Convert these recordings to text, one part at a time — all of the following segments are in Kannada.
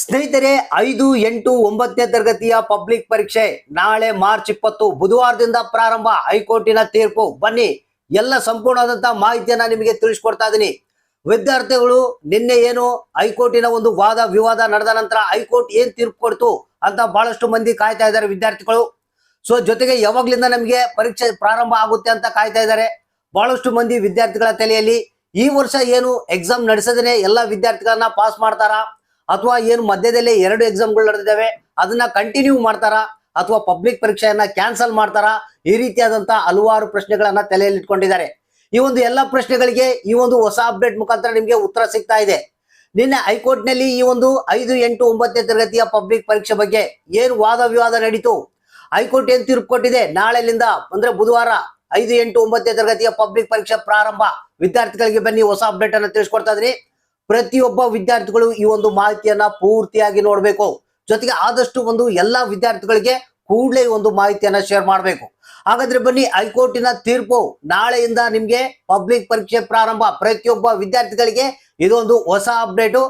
ಸ್ನೇಹಿತರೆ, ಐದು, ಎಂಟು, ಒಂಬತ್ತನೇ ತರಗತಿಯ ಪಬ್ಲಿಕ್ ಪರೀಕ್ಷೆ ನಾಳೆ ಮಾರ್ಚ್ ಇಪ್ಪತ್ತು, ಬುಧವಾರದಿಂದ ಪ್ರಾರಂಭ. ಹೈಕೋರ್ಟಿನ ತೀರ್ಪು. ಬನ್ನಿ, ಎಲ್ಲ ಸಂಪೂರ್ಣವಾದಂತಹ ಮಾಹಿತಿಯನ್ನ ನಿಮಗೆ ತಿಳಿಸ್ಕೊಡ್ತಾ ಇದ್ದೀನಿ ವಿದ್ಯಾರ್ಥಿಗಳು, ನಿನ್ನೆ ಏನು ಹೈಕೋರ್ಟಿನ ಒಂದು ವಾದ, ವಿವಾದ ನಡೆದ ನಂತರ ಹೈಕೋರ್ಟ್ ಏನ್ ತೀರ್ಪು ಕೊಡ್ತು ಅಂತ ಬಹಳಷ್ಟು ಮಂದಿ ಕಾಯ್ತಾ ಇದ್ದಾರೆ ವಿದ್ಯಾರ್ಥಿಗಳು. ಸೊ, ಜೊತೆಗೆ ಯಾವಾಗ್ಲಿಂದ ನಮಗೆ ಪರೀಕ್ಷೆ ಪ್ರಾರಂಭ ಆಗುತ್ತೆ ಅಂತ ಕಾಯ್ತಾ ಇದ್ದಾರೆ ಬಹಳಷ್ಟು ಮಂದಿ ವಿದ್ಯಾರ್ಥಿಗಳ ತಲೆಯಲ್ಲಿ. ಈ ವರ್ಷ ಏನು ಎಕ್ಸಾಮ್ ನಡೆಸದೇನೆ ಎಲ್ಲ ವಿದ್ಯಾರ್ಥಿಗಳನ್ನ ಪಾಸ್ ಮಾಡ್ತಾರಾ? ಅಥವಾ ಏನು ಮಧ್ಯದಲ್ಲಿ ಎರಡು ಎಕ್ಸಾಮ್ಗಳು ನಡೆದಿದ್ದಾವೆ, ಅದನ್ನ ಕಂಟಿನ್ಯೂ ಮಾಡ್ತಾರಾ? ಅಥವಾ ಪಬ್ಲಿಕ್ ಪರೀಕ್ಷೆಯನ್ನ ಕ್ಯಾನ್ಸಲ್ ಮಾಡ್ತಾರಾ? ಈ ರೀತಿಯಾದಂತಹ ಹಲವಾರು ಪ್ರಶ್ನೆಗಳನ್ನ ತಲೆಯಲ್ಲಿ ಇಟ್ಕೊಂಡಿದ್ದಾರೆ ಈ ಒಂದು ಎಲ್ಲ ಪ್ರಶ್ನೆಗಳಿಗೆ ಈ ಒಂದು ಹೊಸ ಅಪ್ಡೇಟ್ ಮುಖಾಂತರ ನಿಮಗೆ ಉತ್ತರ ಸಿಗ್ತಾ ಇದೆ. ನಿನ್ನೆ ಹೈಕೋರ್ಟ್ನಲ್ಲಿ ಈ ಒಂದು ಐದು, ಎಂಟು, ಒಂಬತ್ತನೇ ತರಗತಿಯ ಪಬ್ಲಿಕ್ ಪರೀಕ್ಷೆ ಬಗ್ಗೆ ಏನು ವಾದ ವಿವಾದ ನಡೀತು? ಹೈಕೋರ್ಟ್ ಏನ್ ತೀರ್ಪು ಕೊಟ್ಟಿದೆ? ನಾಳೆಲಿಂದ, ಅಂದ್ರೆ ಬುಧವಾರ ಐದು, ಎಂಟು, ಒಂಬತ್ತನೇ ತರಗತಿಯ ಪಬ್ಲಿಕ್ ಪರೀಕ್ಷೆ ಪ್ರಾರಂಭ. ವಿದ್ಯಾರ್ಥಿಗಳಿಗೆ ಬನ್ನಿ, ಹೊಸ ಅಪ್ಡೇಟ್ ಅನ್ನ ತಿಳಿಸ್ಕೊಡ್ತಾ ಇದ್ರಿ ಪ್ರತಿಯೊಬ್ಬ ವಿದ್ಯಾರ್ಥಿಗಳು ಈ ಒಂದು ಮಾಹಿತಿಯನ್ನ ಪೂರ್ತಿಯಾಗಿ ನೋಡಬೇಕು. ಜೊತೆಗೆ ಆದಷ್ಟು ಒಂದು ಎಲ್ಲಾ ವಿದ್ಯಾರ್ಥಿಗಳಿಗೆ ಕೂಡಲೇ ಒಂದು ಮಾಹಿತಿಯನ್ನ ಶೇರ್ ಮಾಡಬೇಕು. ಹಾಗಾದ್ರೆ ಬನ್ನಿ, ಹೈಕೋರ್ಟಿನ ತೀರ್ಪು ನಾಳೆಯಿಂದ ನಿಮ್ಗೆ ಪಬ್ಲಿಕ್ ಪರೀಕ್ಷೆ ಪ್ರಾರಂಭ. ಪ್ರತಿಯೊಬ್ಬ ವಿದ್ಯಾರ್ಥಿಗಳಿಗೆ ಇದೊಂದು ಹೊಸ ಅಪ್ಡೇಟು.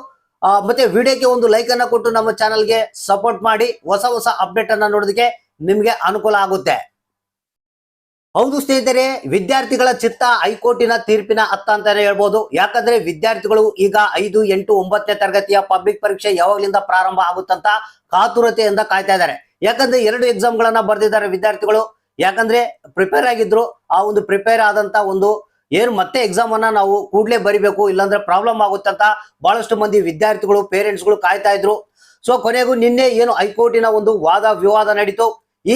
ಮತ್ತೆ ವಿಡಿಯೋಗೆ ಒಂದು ಲೈಕ್ ಅನ್ನ ಕೊಟ್ಟು ನಮ್ಮ ಚಾನಲ್ಗೆ ಸಪೋರ್ಟ್ ಮಾಡಿ. ಹೊಸ ಹೊಸ ಅಪ್ಡೇಟ್ ಅನ್ನ ನೋಡೋದಕ್ಕೆ ನಿಮ್ಗೆ ಅನುಕೂಲ ಆಗುತ್ತೆ. ಹೌದು ಸ್ನೇಹಿತರೆ, ವಿದ್ಯಾರ್ಥಿಗಳ ಚಿತ್ತ ಹೈಕೋರ್ಟಿನ ತೀರ್ಪಿನ ಅತ್ತ ಅಂತಾನೆ ಹೇಳ್ಬೋದು. ಯಾಕಂದ್ರೆ ವಿದ್ಯಾರ್ಥಿಗಳು ಈಗ ಐದು, ಎಂಟು, ಒಂಬತ್ತನೇ ತರಗತಿಯ ಪಬ್ಲಿಕ್ ಪರೀಕ್ಷೆ ಯಾವಾಗ್ಲಿಂದ ಪ್ರಾರಂಭ ಆಗುತ್ತಂತ ಕಾತುರತೆಯಿಂದ ಕಾಯ್ತಾ ಇದ್ದಾರೆ. ಯಾಕಂದ್ರೆ ಎರಡು ಎಕ್ಸಾಮ್ ಗಳನ್ನ ಬರೆದಿದ್ದಾರೆ ವಿದ್ಯಾರ್ಥಿಗಳು. ಯಾಕಂದ್ರೆ ಪ್ರಿಪೇರ್ ಆಗಿದ್ರು, ಆ ಒಂದು ಪ್ರಿಪೇರ್ ಆದಂತ ಒಂದು ಏನು ಮತ್ತೆ ಎಕ್ಸಾಮ್ ಅನ್ನ ನಾವು ಕೂಡಲೇ ಬರಿಬೇಕು, ಇಲ್ಲಾಂದ್ರೆ ಪ್ರಾಬ್ಲಮ್ ಆಗುತ್ತಂತ ಬಹಳಷ್ಟು ಮಂದಿ ವಿದ್ಯಾರ್ಥಿಗಳು ಪೇರೆಂಟ್ಸ್ಗಳು ಕಾಯ್ತಾ ಇದ್ರು. ಸೊ ಕೊನೆಗೂ ನಿನ್ನೆ ಏನು ಹೈಕೋರ್ಟಿನ ಒಂದು ವಾದ ವಿವಾದ ನಡೀತು.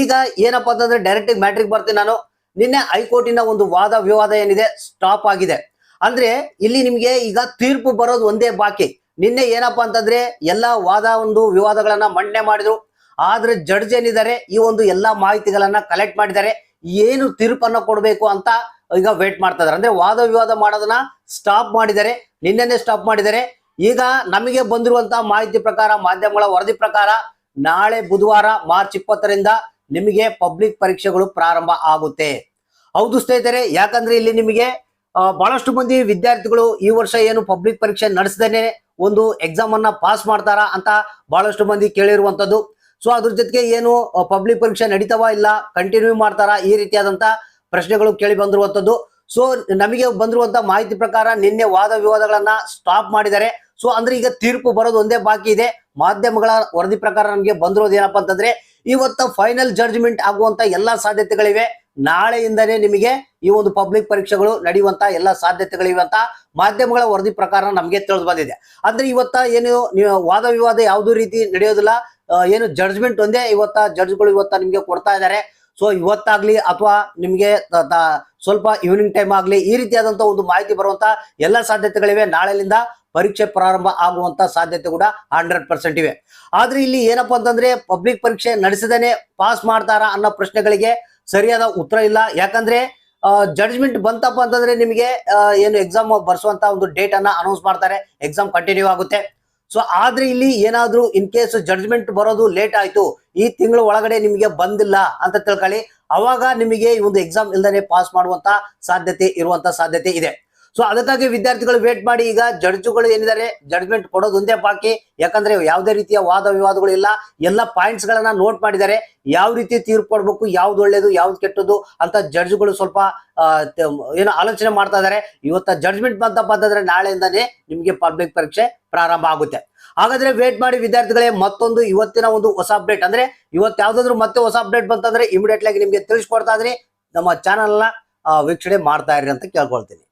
ಈಗ ಏನಪ್ಪಾ ಅಂತಂದ್ರೆ ಡೈರೆಕ್ಟ್ ಮ್ಯಾಟ್ರಿಕ್ ಬರ್ತೀನಿ ನಾನು. ನಿನ್ನೆ ಹೈಕೋರ್ಟಿನ ಒಂದು ವಾದ ವಿವಾದ ಏನಿದೆ ಸ್ಟಾಪ್ ಆಗಿದೆ. ಅಂದ್ರೆ ಇಲ್ಲಿ ನಿಮ್ಗೆ ಈಗ ತೀರ್ಪು ಬರೋದು ಒಂದೇ ಬಾಕಿ. ನಿನ್ನೆ ಏನಪ್ಪಾ ಅಂತಂದ್ರೆ ಎಲ್ಲಾ ವಾದ ಒಂದು ವಿವಾದಗಳನ್ನ ಮಂಡನೆ ಮಾಡಿದ್ರು. ಆದ್ರೆ ಜಡ್ಜ್ ಏನಿದ್ದಾರೆ, ಈ ಒಂದು ಎಲ್ಲಾ ಮಾಹಿತಿಗಳನ್ನ ಕಲೆಕ್ಟ್ ಮಾಡಿದ್ದಾರೆ. ಏನು ತೀರ್ಪನ್ನ ಕೊಡಬೇಕು ಅಂತ ಈಗ ವೇಟ್ ಮಾಡ್ತಾ ಇದಾರೆ ಅಂದ್ರೆ ವಾದ ವಿವಾದ ಮಾಡೋದನ್ನ ಸ್ಟಾಪ್ ಮಾಡಿದ್ದಾರೆ. ನಿನ್ನೆನೆ ಸ್ಟಾಪ್ ಮಾಡಿದ್ದಾರೆ. ಈಗ ನಮಗೆ ಬಂದಿರುವಂತಹ ಮಾಹಿತಿ ಪ್ರಕಾರ, ಮಾಧ್ಯಮಗಳ ವರದಿ ಪ್ರಕಾರ ನಾಳೆ ಬುಧವಾರ ಮಾರ್ಚ್ ಇಪ್ಪತ್ತರಿಂದ ನಿಮಗೆ ಪಬ್ಲಿಕ್ ಪರೀಕ್ಷೆಗಳು ಪ್ರಾರಂಭ ಆಗುತ್ತೆ. ಹೌದು ಸ್ನೇಹಿತರೆ, ಯಾಕಂದ್ರೆ ಇಲ್ಲಿ ನಿಮಗೆ ಬಹಳಷ್ಟು ಮಂದಿ ವಿದ್ಯಾರ್ಥಿಗಳು ಈ ವರ್ಷ ಏನು ಪಬ್ಲಿಕ್ ಪರೀಕ್ಷೆ ನಡೆಸದೇನೆ ಒಂದು ಎಕ್ಸಾಮ್ ಅನ್ನ ಪಾಸ್ ಮಾಡ್ತಾರಾ ಅಂತ ಬಹಳಷ್ಟು ಮಂದಿ ಕೇಳಿರುವಂತದ್ದು ಸೊ ಅದ್ರ ಜೊತೆಗೆ ಏನು ಪಬ್ಲಿಕ್ ಪರೀಕ್ಷೆ ನಡೀತಾವ ಇಲ್ಲ ಕಂಟಿನ್ಯೂ ಮಾಡ್ತಾರಾ ಈ ರೀತಿಯಾದಂತ ಪ್ರಶ್ನೆಗಳು ಕೇಳಿ ಬಂದಿರುವಂತದ್ದು ಸೊ ನಮಗೆ ಬಂದಿರುವಂತ ಮಾಹಿತಿ ಪ್ರಕಾರ ನಿನ್ನೆ ವಾದ ವಿವಾದಗಳನ್ನ ಸ್ಟಾಪ್ ಮಾಡಿದ್ದಾರೆ. ಸೊ ಅಂದ್ರೆ ಈಗ ತೀರ್ಪು ಬರೋದು ಒಂದೇ ಬಾಕಿ ಇದೆ. ಮಾಧ್ಯಮಗಳ ವರದಿ ಪ್ರಕಾರ ನಮಗೆ ಬಂದಿರೋದು ಏನಪ್ಪಾ ಅಂತಂದ್ರೆ ಇವತ್ತ ಫೈನಲ್ ಜಡ್ಜ್ಮೆಂಟ್ ಆಗುವಂತ ಎಲ್ಲಾ ಸಾಧ್ಯತೆಗಳಿವೆ. ನಾಳೆಯಿಂದನೇ ನಿಮಗೆ ಈ ಒಂದು ಪಬ್ಲಿಕ್ ಪರೀಕ್ಷೆಗಳು ನಡೆಯುವಂತ ಎಲ್ಲಾ ಸಾಧ್ಯತೆಗಳಿವೆ ಅಂತ ಮಾಧ್ಯಮಗಳ ವರದಿ ಪ್ರಕಾರ ನಮಗೆ ತಿಳಿದು ಬಂದಿದೆ. ಅಂದ್ರೆ ಇವತ್ತ ಏನು ವಾದ ವಿವಾದ ಯಾವುದೂ ರೀತಿ ನಡೆಯೋದಿಲ್ಲ. ಏನು ಜಡ್ಜ್ಮೆಂಟ್ ಒಂದೇ ಇವತ್ತ ಜಡ್ಜ್ಗಳು ಇವತ್ತ ನಿಮ್ಗೆ ಕೊಡ್ತಾ ಇದ್ದಾರೆ. ಸೊ ಇವತ್ತಾಗ್ಲಿ ಅಥವಾ ನಿಮ್ಗೆ ಸ್ವಲ್ಪ ಈವ್ನಿಂಗ್ ಟೈಮ್ ಆಗ್ಲಿ ಈ ರೀತಿಯಾದಂತಹ ಒಂದು ಮಾಹಿತಿ ಬರುವಂತ ಎಲ್ಲಾ ಸಾಧ್ಯತೆಗಳಿವೆ. ನಾಳೆಲಿಂದ ಪರೀಕ್ಷೆ ಪ್ರಾರಂಭ ಆಗುವಂತ ಸಾಧ್ಯತೆ ಕೂಡ ಹಂಡ್ರೆಡ್ ಪರ್ಸೆಂಟ್ ಇವೆ. ಆದ್ರೆ ಇಲ್ಲಿ ಏನಪ್ಪಾ ಅಂತಂದ್ರೆ ಪಬ್ಲಿಕ್ ಪರೀಕ್ಷೆ ನಡೆಸದೇನೆ ಪಾಸ್ ಮಾಡ್ತಾರಾ ಅನ್ನೋ ಪ್ರಶ್ನೆಗಳಿಗೆ ಸರಿಯಾದ ಉತ್ತರ ಇಲ್ಲ. ಯಾಕಂದ್ರೆ ಜಡ್ಜ್ಮೆಂಟ್ ಬಂತಪ್ಪ ಅಂತಂದ್ರೆ ನಿಮಗೆ ಏನು ಎಕ್ಸಾಮ್ ಬರ್ಸುವಂತ ಒಂದು ಡೇಟ್ ಅನ್ನ ಅನೌನ್ಸ್ ಮಾಡ್ತಾರೆ. ಎಕ್ಸಾಮ್ ಕಂಟಿನ್ಯೂ ಆಗುತ್ತೆ. ಸೊ ಆದ್ರೆ ಇಲ್ಲಿ ಏನಾದ್ರೂ ಇನ್ ಕೇಸ್ ಜಡ್ಜ್ಮೆಂಟ್ ಬರೋದು ಲೇಟ್ ಆಯ್ತು, ಈ ತಿಂಗಳ ಒಳಗಡೆ ನಿಮಗೆ ಬಂದಿಲ್ಲ ಅಂತ ತಿಳ್ಕೊಳ್ಳಿ. ಅವಾಗ ನಿಮಗೆ ಈ ಒಂದು ಎಕ್ಸಾಮ್ ಇಲ್ದೇ ಪಾಸ್ ಮಾಡುವಂತ ಸಾಧ್ಯತೆ, ಇರುವಂತ ಸಾಧ್ಯತೆ ಇದೆ. ಸೊ ಅದಕ್ಕಾಗಿ ವಿದ್ಯಾರ್ಥಿಗಳು ವೇಟ್ ಮಾಡಿ. ಈಗ ಜಡ್ಜ್ಗಳು ಏನಿದ್ದಾರೆ ಜಡ್ಜ್ಮೆಂಟ್ ಕೊಡೋದು ಒಂದೇ ಬಾಕಿ ಯಾಕಂದ್ರೆ ಯಾವುದೇ ರೀತಿಯ ವಾದ ವಿವಾದಗಳು ಇಲ್ಲ. ಎಲ್ಲ ಪಾಯಿಂಟ್ಸ್ ಗಳನ್ನ ನೋಟ್ ಮಾಡಿದ್ದಾರೆ. ಯಾವ ರೀತಿ ತೀರ್ಪು ಕೊಡ್ಬೇಕು, ಯಾವ್ದು ಒಳ್ಳೇದು, ಯಾವ್ದು ಕೆಟ್ಟದ್ದು ಅಂತ ಜಡ್ಜ್ಗಳು ಸ್ವಲ್ಪ ಏನು ಆಲೋಚನೆ ಮಾಡ್ತಾ ಇದ್ದಾರೆ. ಇವತ್ತ ಜಡ್ಜ್ಮೆಂಟ್ ಬಂತಪ್ಪ ಅಂತಂದ್ರೆ ನಾಳೆಯಿಂದಾನೇ ನಿಮ್ಗೆ ಪಬ್ಲಿಕ್ ಪರೀಕ್ಷೆ ಪ್ರಾರಂಭ ಆಗುತ್ತೆ. ಹಾಗಾದ್ರೆ ವೇಟ್ ಮಾಡಿ ವಿದ್ಯಾರ್ಥಿಗಳೇ, ಮತ್ತೊಂದು ಇವತ್ತಿನ ಒಂದು ಹೊಸ ಅಪ್ಡೇಟ್ ಅಂದ್ರೆ ಇವತ್ತು ಯಾವ್ದಾದ್ರು ಮತ್ತೆ ಹೊಸ ಅಪ್ಡೇಟ್ ಬಂತಂದ್ರೆ ಇಮಿಡಿಯೇಟ್ ಆಗಿ ನಿಮ್ಗೆ ತಿಳಿಸ್ಕೊಡ್ತಾ ಇದ್ರಿ ನಮ್ಮ ಚಾನಲ್ನ ವೀಕ್ಷಣೆ ಮಾಡ್ತಾ ಇರಿ ಅಂತ ಕೇಳ್ಕೊಳ್ತೀನಿ.